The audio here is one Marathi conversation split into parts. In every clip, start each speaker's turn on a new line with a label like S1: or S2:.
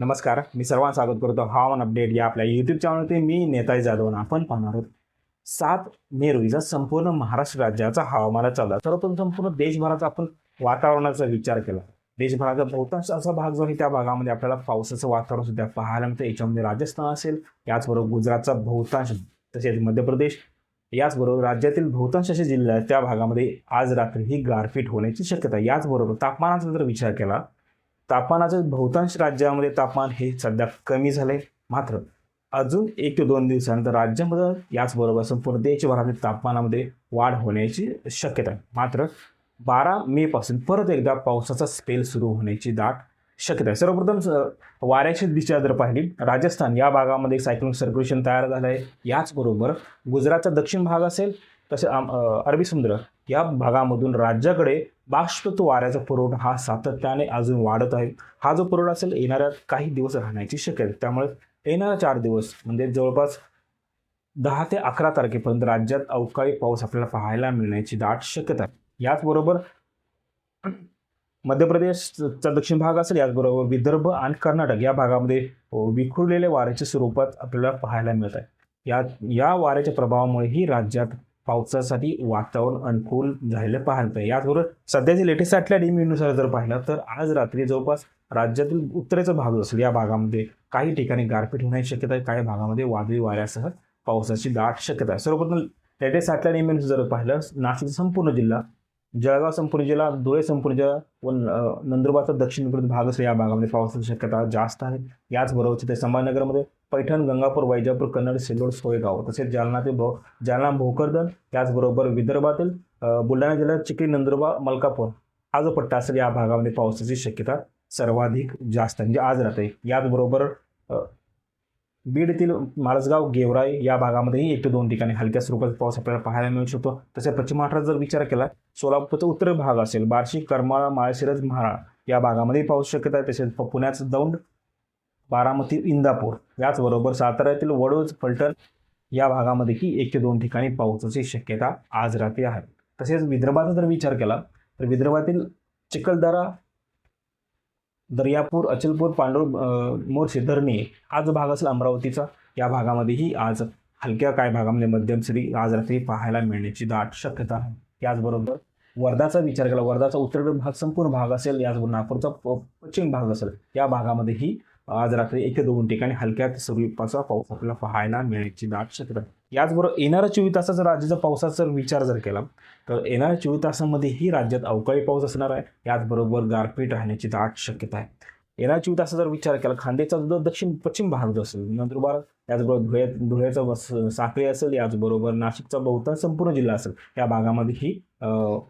S1: नमस्कार मी सर्वांना स्वागत करतो हवामान अपडेट या आपल्या युट्यूब चॅनलवरती मी नेताजी जाधव आपण पाहणार आहोत सात मे रोजीचा संपूर्ण महाराष्ट्र राज्याचा हवामान चालला सर्वप्रथम संपूर्ण देशभराचा आपण वातावरणाचा विचार केला. देशभराचा बहुतांश असा भाग जो आहे त्या भागामध्ये आपल्याला पावसाचं वातावरण सुद्धा पाहायला मिळतं. याच्यामध्ये राजस्थान असेल याचबरोबर गुजरातचा बहुतांश तसेच मध्य प्रदेश याचबरोबर राज्यातील बहुतांश असे जिल्हे आहेत त्या भागामध्ये आज रात्री ही गारपीट होण्याची शक्यता याचबरोबर तापमानाचा जर विचार केला तापमानाचं बहुतांश राज्यामध्ये तापमान हे सध्या कमी झाले मात्र अजून एक ते दोन दिवसानंतर राज्यामध्ये याचबरोबर संपूर्ण देशभरातील तापमानामध्ये वाढ होण्याची शक्यता आहे. मात्र बारा मे पासून परत एकदा पावसाचा स्पेल सुरू होण्याची दाट शक्यता आहे. सर्वप्रथम वाऱ्याची दिशा जर पाहिली राजस्थान या भागामध्ये सायक्लोनिक सर्क्युलेशन तयार झालं आहे. याचबरोबर गुजरातचा दक्षिण भाग असेल तसे अरबी समुद्र या भागामधून राज्याकडे बाष्पत्व वाऱ्याचा पुरवठा हा सातत्याने अजून वाढत आहे. हा जो पुरवठा असेल येणाऱ्या काही दिवस राहण्याची शक्यता आहे. त्यामुळे येणाऱ्या चार दिवस म्हणजे जवळपास दहा ते अकरा तारखेपर्यंत राज्यात अवकाळी पाऊस आपल्याला पाहायला मिळण्याची दाट शक्यता आहे. याचबरोबर मध्य प्रदेशचा दक्षिण भाग असेल याचबरोबर विदर्भ आणि कर्नाटक या भागामध्ये विखुरलेल्या वाऱ्याच्या स्वरूपात आपल्याला पाहायला मिळत आहे. या या वाऱ्याच्या प्रभावामुळे ही राज्यात पावसासाठी वातावरण अनुकूल झालेलं पाहतं याचबरोबर सध्याचे लेटेस्ट आटल्या डीमीनुसार जर पाहिलं तर आज रात्री जवळपास राज्यातील उत्तरेचा भाग असेल या भागामध्ये काही ठिकाणी गारपीट होण्याची शक्यता आहे काही भागामध्ये वादळी वाऱ्यासह पावसाची दाट शक्यता आहे. सर्वप्रथम लेटेस्ट आटल्या डीमीनुसार जर पाहिलं नाशिक संपूर्ण जिल्हा जळगाव संपूर्ण जिल्हा धुळे संपूर्ण जिल्हा व नंदुरबारचा दक्षिणेकडील भाग असेल या भागामध्ये पावसाची शक्यता जास्त आहे. याचबरोबर तिथे संभाजीनगरमध्ये पैठण गंगापूर वैजापूर कन्नड सिल्लोड सोयगाव तसेच जालना ते भो जालना भोकरदन त्याचबरोबर विदर्भातील बुलढाणा जिल्ह्यात चिखली नंदुरबार मलकापूर हा जो पट्टा असेल या भागामध्ये पावसाची शक्यता सर्वाधिक जास्त म्हणजे आज राहते याचबरोबर बीड येथील माळसगाव गेवराई या भागामध्येही एक ते दोन ठिकाणी हलक्या स्वरूपाचा पाऊस आपल्याला पाहायला मिळू शकतो. तसेच पश्चिम महाराष्ट्रात जर विचार केला सोलापूरचा उत्तर भाग असेल बार्शी करमाळा माळशिरज महाळा या भागामध्ये पाऊस शक्यता आहे. तसेच पुण्याचं दौंड बारामती इंदापूर याचबरोबर साताऱ्यातील वडोज फलटण या भागामध्येही एक ते दोन ठिकाणी पावसाची शक्यता आज रात्री आहे. तसेच विदर्भाचा जर विचार केला तर विदर्भातील चिखलदरा दर्यापूर अचलपूर पांडुर अ, मोर्शी धरणी हा जो भाग असेल अमरावतीचा. या भागामध्येही आज हलक्या काय भागामध्ये मध्यम सरी आज रात्री पाहायला मिळण्याची दाट शक्यता आहे. याचबरोबर वर्धाचा विचार केला वर्धाचा उत्तर भाग संपूर्ण भाग असेल याचबरोबर नागपूरचा प- पश्चिम भाग असेल या भागामध्येही आज रात्री एक ते दोन ठिकाणी हलक्या स्वरूपाचा पाऊस आपल्याला पाहायला मिळण्याची दाट शक्यता. आहे याचबरोबर येणाऱ्या चोवीस तासाचा राज्याचा पावसाचा जर विचार जर केला तर येणाऱ्या चोवीस तासामध्येही राज्यात अवकाळी पाऊस असणार आहे. याचबरोबर गारपीट राहण्याची दाट शक्यता आहे. येणाऱ्या चोवीस तासाचा जर विचार केला खांदेचा जो दक्षिण पश्चिम भाग जो असेल नंदुरबार याचबरोबर धुळे धुळ्याचा वस साखळी असेल याचबरोबर नाशिकचा बहुतांश संपूर्ण जिल्हा असेल या भागामध्ये ही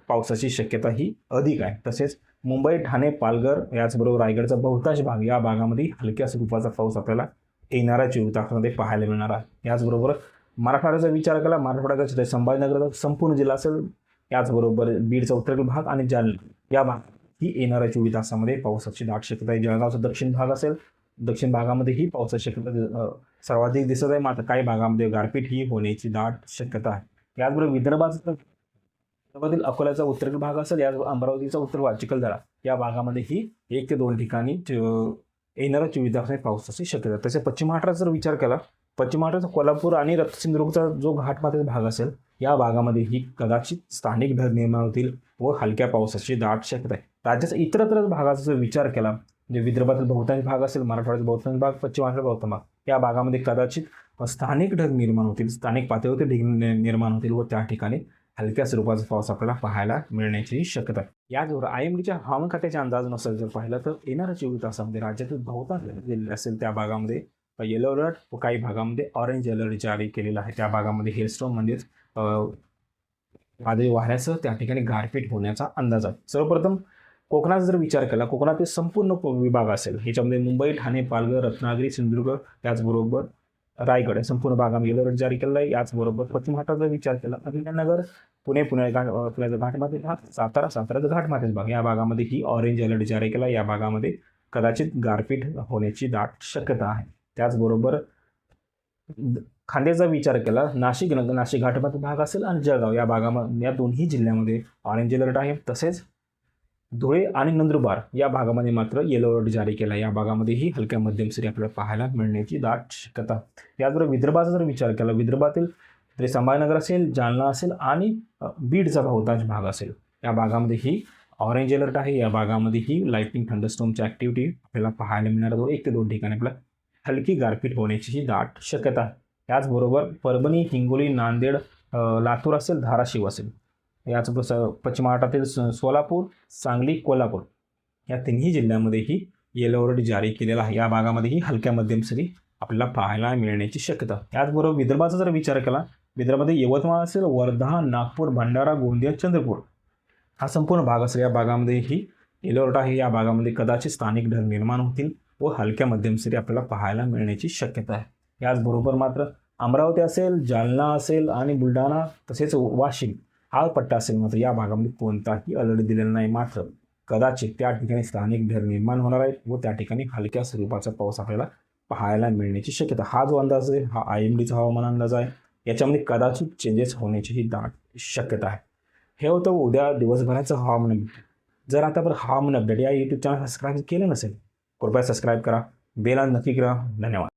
S1: पावसाची शक्यता ही अधिक आहे. तसेच मुंबई ठाणे पालघर याचबरोबर रायगडचा बहुतांश भाग या भागामध्ये हलक्या स्वरूपाचा पाऊस आपल्याला येणाऱ्या चोवीस तासामध्ये पाहायला मिळणार आहे. याचबरोबर मराठवाड्याचा विचार केला मराठवाड्याचा संभाजीनगरचा संपूर्ण जिल्हा असेल याचबरोबर बीडचा उत्तरेकडील भाग आणि जालना या भाग ही येणाऱ्या चोवीस तासामध्ये पावसाची दाट शक्यता आहे. जळगावचा दक्षिण भाग असेल दक्षिण भागामध्येही पावसाची शक्यता सर्वाधिक दिसत आहे. मात्र काही भागामध्ये गारपीट ही होण्याची दाट शक्यता आहे. याचबरोबर विदर्भाचा विदर्भातील अकोल्याचा उत्तरेकडील भाग असेल या अमरावतीचा उत्तर भाग चिखलदरा या भागामध्येही एक ते दोन ठिकाणी येणारा येणाऱ्या चोवीस तासामध्ये पावसाची शक्यता तसेच तसे पश्चिम महाराष्ट्राचा जर विचार केला पश्चिम महाराष्ट्राचा कोल्हापूर आणि रत्नसिंधुदुर्गचा जो घाटमाथ्याचा भाग असेल या भागामध्येही कदाचित स्थानिक ढग निर्माण होतील व हलक्या पावसाची दाट शक्यता आहे. राज्याचा इतरत्र भागाचा जर विचार केला म्हणजे विदर्भातील बहुतांश भाग असेल मराठवाड्याचा बहुतांश भाग पश्चिम महाराष्ट्राचा बहुतांश भाग या भागामध्ये कदाचित स्थानिक ढग निर्माण होतील स्थानिक पातळीवरती ढग निर्माण होतील व त्या ठिकाणी हलक्या स्वरूपाचा पाऊस आपल्याला पाहायला मिळण्याची शक्यता आहे. याचबरोबर आय एम डीच्या हवामान खात्याच्या अंदाजानुसार जर पाहिलं तर येणाऱ्या चोवीस तासामध्ये राज्यातील बहुतांश जिल्हे असेल त्या भागामध्ये येलो अलर्ट व काही भागामध्ये ऑरेंज अलर्ट जारी केलेला आहे. त्या भागामध्ये हेलस्टॉम म्हणजेच वादळी वाऱ्यासह त्या ठिकाणी गारपीट होण्याचा अंदाज आहे. सर्वप्रथम कोकणाचा जर विचार केला कोकणातील संपूर्ण विभाग असेल ह्याच्यामध्ये मुंबई ठाणे पालघर रत्नागिरी सिंधुदुर्ग त्याचबरोबर रायगड संपूर्ण भागामध्ये येलो अलर्ट जारी केलेला आहे. याचबरोबर पश्चिम घाटाचा विचार केला अभिनयनगर पुणे पुणे घाट पुण्याचा घाटमाथे भाग सातारा साताराचा घाटमाथेच भाग या भागामध्ये ही ऑरेंज अलर्ट जारी केला या भागामध्ये कदाचित गारपीट होण्याची दाट शक्यता आहे. त्याचबरोबर खांद्याचा विचार केला नाशिक नाशिक घाटमाथे भाग असेल आणि जळगाव या भागामध्ये या दोन्ही जिल्ह्यामध्ये ऑरेंज अलर्ट आहे. तसेच धुळे आणि नंदुरबार या भागामध्ये मात्र येलो अलर्ट जारी केला. या भागामध्येही हलक्या मध्यम सरी आपल्याला पाहायला मिळण्याची दाट शक्यता. याचबरोबर विदर्भाचा जर विचार केला विदर्भातील तरी संभाजीनगर असेल जालना असेल आणि बीडचा बहुतांश भाग असेल या भागामध्येही ऑरेंज अलर्ट आहे. या भागामध्येही लाईटिंग थंडरस्टॉमची ॲक्टिव्हिटी आपल्याला पाहायला मिळणार आहे. एक ते दोन ठिकाणी आपल्याला हलकी गारपीट होण्याची ही दाट शक्यता आहे. त्याचबरोबर परभणी हिंगोली नांदेड लातूर असेल धाराशिव असेल. याचबरोबर स- पश्चिम महाराष्ट्रातील स- सोलापूर सांगली कोल्हापूर या तिन्ही जिल्ह्यांमध्येही येलो अलर्ट जारी केलेला आहे. या भागामध्येही हलक्या मध्यम सरी आपल्याला पाहायला मिळण्याची शक्यता त्याचबरोबर विदर्भाचा जर विचार केला विदर्भामध्ये यवतमाळ असेल वर्धा नागपूर भंडारा गोंदिया चंद्रपूर हा संपूर्ण भाग असेल. या भागामध्येही येलो अलर्ट आहे. या भागामध्ये कदाचित स्थानिक ढग निर्माण होतील. व हलक्या मध्यम सरी आपल्याला पाहायला मिळण्याची शक्यता आहे. याचबरोबर मात्र अमरावती असेल जालना असेल आणि बुलढाणा तसेच वाशिम हा पट्टा असेल मात्र या भागामध्ये कोणताही अलर्ट दिलेला नाही. मात्र कदाचित त्या ठिकाणी स्थानिक ढग निर्माण होणार आहेत व त्या ठिकाणी हलक्या स्वरूपाचा पाऊस आपल्याला पाहायला मिळण्याची शक्यता. हा जो अंदाज आहे हा आय एम डीचा हवामान अंदाज आहे. याच्यामध्ये कदाचित चेंजेस होण्याची ही दाट शक्यता आहे. हे होतं उद्या दिवसभराचं हवामान अपडेट जर आता बरं हवामान अपडेट या यूट्यूब चॅनल सबस्क्राईब केलं नसेल कृपया सबस्क्राईब करा. बेला नक्की करा. धन्यवाद.